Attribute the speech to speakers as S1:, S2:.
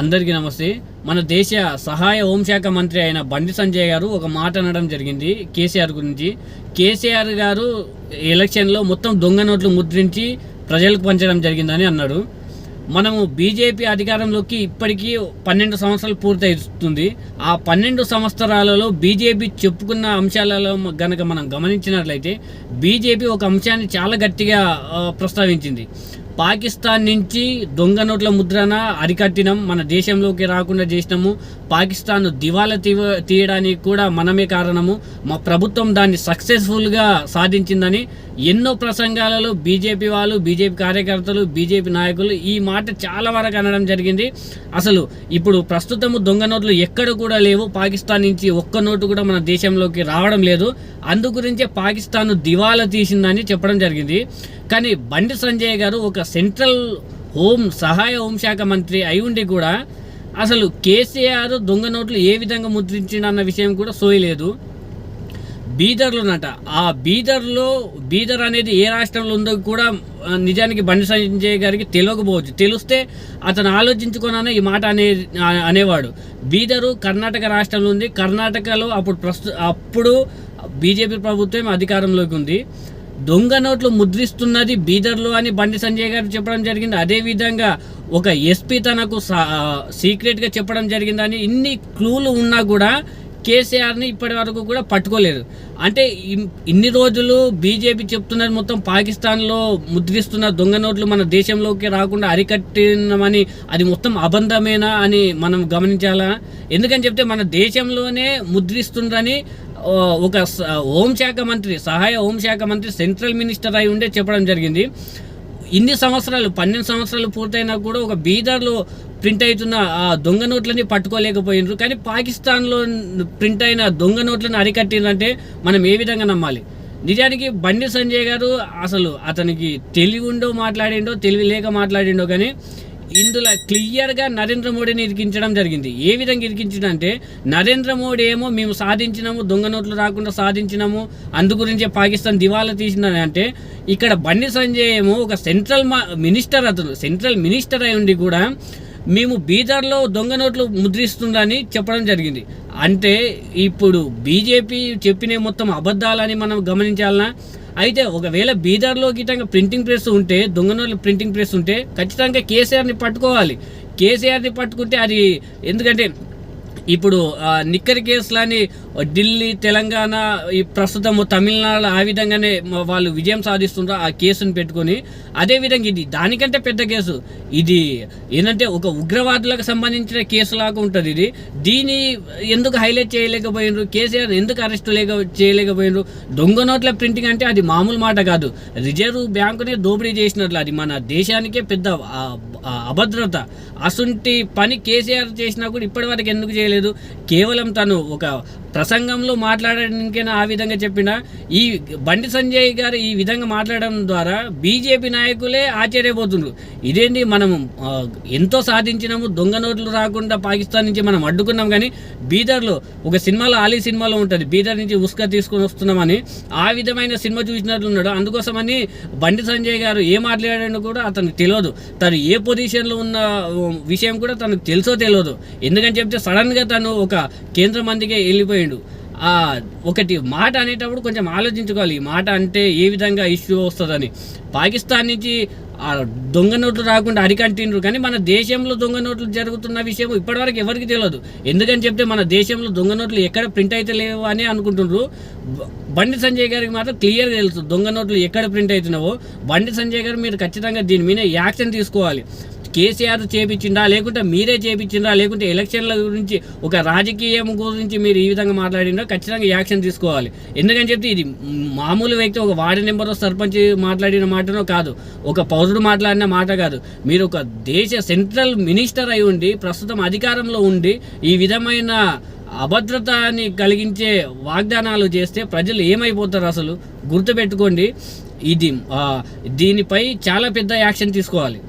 S1: అందరికీ నమస్తే. మన దేశ సహాయ హోంశాఖ మంత్రి అయిన బండి సంజయ్ గారు ఒక మాట అనడం జరిగింది కేసీఆర్ గురించి. కేసీఆర్ గారు ఎలక్షన్లో మొత్తం దొంగ నోట్లు ముద్రించి ప్రజలకు పంచడం జరిగిందని అన్నాడు. మనము బీజేపీ అధికారంలోకి ఇప్పటికీ పన్నెండు సంవత్సరాలు పూర్తయిస్తుంది. ఆ పన్నెండు సంవత్సరాలలో బీజేపీ చెప్పుకున్న అంశాలలో గనక మనం గమనించినట్లయితే బీజేపీ ఒక అంశాన్ని చాలా గట్టిగా ప్రస్తావించింది. పాకిస్తాన్ నుంచి దొంగ నోట్ల ముద్రణ అరికట్టినాం మన దేశంలోకి రాకుండా చేసినాము. పాకిస్తాన్ దివాలా తీవ తీయడానికి కూడా మనమే కారణము. మా ప్రభుత్వం దాన్ని సక్సెస్ఫుల్గా సాధించిందని ఎన్నో ప్రసంగాలలో బీజేపీ వాళ్ళు బీజేపీ కార్యకర్తలు బీజేపీ నాయకులు ఈ మాట చాలా వరకు అనడం జరిగింది. అసలు ఇప్పుడు ప్రస్తుతము దొంగ నోట్లు ఎక్కడ కూడా లేవు. పాకిస్తాన్ నుంచి ఒక్క నోటు కూడా మన దేశంలోకి రావడం లేదు. అందు గురించే పాకిస్తాన్ దివాలా తీసిందని చెప్పడం జరిగింది. కానీ బండి సంజయ్ గారు ఒక సెంట్రల్ హోం సహాయ హోంశాఖ మంత్రి అయి ఉండి కూడా అసలు కేసీఆర్ దొంగ నోట్లు ఏ విధంగా ముద్రించిండన్న విషయం కూడా సోయలేదు. బీదర్లోనట. ఆ బీదర్లో బీదర్ అనేది ఏ రాష్ట్రంలో ఉందో కూడా నిజానికి బండి సంజయ్ గారికి తెలియకపోవచ్చు. తెలిస్తే అతను ఆలోచించుకున్నానే ఈ మాట అనే అనేవాడు. బీదరు కర్ణాటక రాష్ట్రంలో ఉంది. కర్ణాటకలో అప్పుడు ప్రస్తు అప్పుడు బీజేపీ ప్రభుత్వం అధికారంలోకి ఉంది. దొంగ నోట్లు ముద్రిస్తున్నది బీదర్లు అని బండి సంజయ్ గారు చెప్పడం జరిగింది. అదేవిధంగా ఒక ఎస్పీ తనకు సా- సీక్రెట్గా చెప్పడం జరిగిందని ఇన్ని క్లూలు ఉన్నా కూడా కేసీఆర్ని ఇప్పటి వరకు కూడా పట్టుకోలేదు. అంటే ఇన్ని రోజులు బీజేపీ చెప్తున్నది మొత్తం పాకిస్తాన్లో ముద్రిస్తున్న దొంగ నోట్లు మన దేశంలోకి రాకుండా అరికట్టినమని అది మొత్తం అబంధమేనా అని మనం గమనించాలా? ఎందుకని చెప్తే మన దేశంలోనే ముద్రిస్తుండ్రని ఒక హోంశాఖ మంత్రి సహాయ హోంశాఖ మంత్రి సెంట్రల్ మినిస్టర్ అయి ఉండే చెప్పడం జరిగింది. ఇన్ని సంవత్సరాలు పన్నెండు సంవత్సరాలు పూర్తయినా కూడా ఒక బీదర్లో ప్రింట్ అవుతున్న ఆ దొంగ నోట్లని పట్టుకోలేకపోయినారు. కానీ పాకిస్తాన్లో ప్రింట్ అయిన దొంగ నోట్లను అరికట్టిందంటే మనం ఏ విధంగా నమ్మాలి? నిజానికి బండి సంజయ్ గారు అసలు అతనికి తెలివి ఉండో మాట్లాడిండో తెలివి లేక మాట్లాడిండో కానీ ఇందులో క్లియర్గా నరేంద్ర మోడీని ఇరికించడం జరిగింది. ఏ విధంగా ఇరికించిందంటే నరేంద్ర మోడీ ఏమో మేము సాధించినాము దొంగ నోట్లు రాకుండా సాధించినాము అందుగురించే పాకిస్తాన్ దివాలా తీసిందని అంటే ఇక్కడ బండి సంజయ్ ఏమో ఒక సెంట్రల్ మా- మినిస్టర్ అతను సెంట్రల్ మినిస్టర్ అయి ఉండి కూడా మేము బీదర్లో దొంగ నోట్లు ముద్రిస్తుందని చెప్పడం జరిగింది. అంటే ఇప్పుడు బీజేపీ చెప్పిన మొత్తం అబద్ధాలని మనం గమనించాలనా? అయితే ఒకవేళ బీదర్లో గిట్టంగా ప్రింటింగ్ ప్రెస్ ఉంటే దొంగ నోట్ల ప్రింటింగ్ ప్రెస్ ఉంటే ఖచ్చితంగా కేసీఆర్ని పట్టుకోవాలి. కేసీఆర్ని పట్టుకుంటే అది ఎందుకంటే ఇప్పుడు నిక్కర్ కేసులని ఢిల్లీ తెలంగాణ ఈ ప్రస్తుతం తమిళనాడు ఆ విధంగానే వాళ్ళు విజయం సాధిస్తుండ్రు ఆ కేసును పెట్టుకొని. అదేవిధంగా ఇది దానికంటే పెద్ద కేసు. ఇది ఏంటంటే ఒక ఉగ్రవాదులకు సంబంధించిన కేసులాగా ఉంటుంది ఇది. దీని ఎందుకు హైలైట్ చేయలేకపోయినరు? కేసీఆర్ ఎందుకు అరెస్ట్ లేక చేయలేకపోయినారు? దొంగ నోట్ల ప్రింటింగ్ అంటే అది మామూలు మాట కాదు. రిజర్వ్ బ్యాంకునే దోపిడీ చేసినట్లు అది. మన దేశానికే పెద్ద అభద్రత. అసుంటి పని కేసీఆర్ చేసినా కూడా ఇప్పటివరకు ఎందుకు చేయలేదు లేదు. కేవలం తను ఒక ప్రసంగంలో మాట్లాడడానికైనా ఆ విధంగా చెప్పినా ఈ బండి సంజయ్ గారు ఈ విధంగా మాట్లాడడం ద్వారా బీజేపీ నాయకులే ఆశ్చర్యపోతున్నారు ఇదేంటి మనం ఎంతో సాధించినాము దొంగ నోట్లు రాకుండా పాకిస్తాన్ నుంచి మనం అడ్డుకున్నాం కానీ బీదర్లో ఒక సినిమాలో ఆలీ సినిమాలో ఉంటుంది బీదర్ నుంచి ఉస్క తీసుకొని వస్తున్నామని ఆ విధమైన సినిమా చూసినట్లున్నాడు అందుకోసమని బండి సంజయ్ గారు ఏ మాట్లాడాడో కూడా అతనికి తెలియదు. తను ఏ పొజిషన్లో ఉన్న విషయం కూడా తనకు తెలుసో తెలియదు. ఎందుకని చెప్తే సడన్గా తను ఒక కేంద్ర మందికే వెళ్ళిపోయి ఆ ఒకటి మాట అనేటప్పుడు కొంచెం ఆలోచించుకోవాలి. ఈ మాట అంటే ఏ విధంగా ఇష్యూ వస్తుందని. పాకిస్తాన్ నుంచి దొంగ నోట్లు రాకుండా అరికంటిండ్రు కానీ మన దేశంలో దొంగ నోట్లు జరుగుతున్న విషయం ఇప్పటివరకు ఎవరికి తెలియదు. ఎందుకని చెప్తే మన దేశంలో దొంగ నోట్లు ఎక్కడ ప్రింట్ అయితే లేవు అని అనుకుంటుండ్రు. బండి సంజయ్ గారికి మాత్రం క్లియర్గా తెలుసు దొంగ నోట్లు ఎక్కడ ప్రింట్ అవుతున్నావో. బండి సంజయ్ గారు మీరు ఖచ్చితంగా దీని మీద యాక్షన్ తీసుకోవాలి. కేసీఆర్ చేపించిందా లేకుంటే మీరే చేపించిందా లేకుంటే ఎలక్షన్ల గురించి ఒక రాజకీయం గురించి మీరు ఈ విధంగా మాట్లాడిందో ఖచ్చితంగా యాక్షన్ తీసుకోవాలి. ఎందుకని చెప్తే ఇది మామూలు వ్యక్తి ఒక వార్డు నెంబర్ సర్పంచ్ మాట్లాడిన మాటనో కాదు ఒక పౌరుడు మాట్లాడిన మాట కాదు. మీరు ఒక దేశ సెంట్రల్ మినిస్టర్ అయి ఉండి ప్రస్తుతం అధికారంలో ఉండి ఈ విధమైన అభద్రతని కలిగించే వాగ్దానాలు చేస్తే ప్రజలు ఏమైపోతారు అసలు? గుర్తుపెట్టుకోండి ఇది దీనిపై చాలా పెద్ద యాక్షన్ తీసుకోవాలి.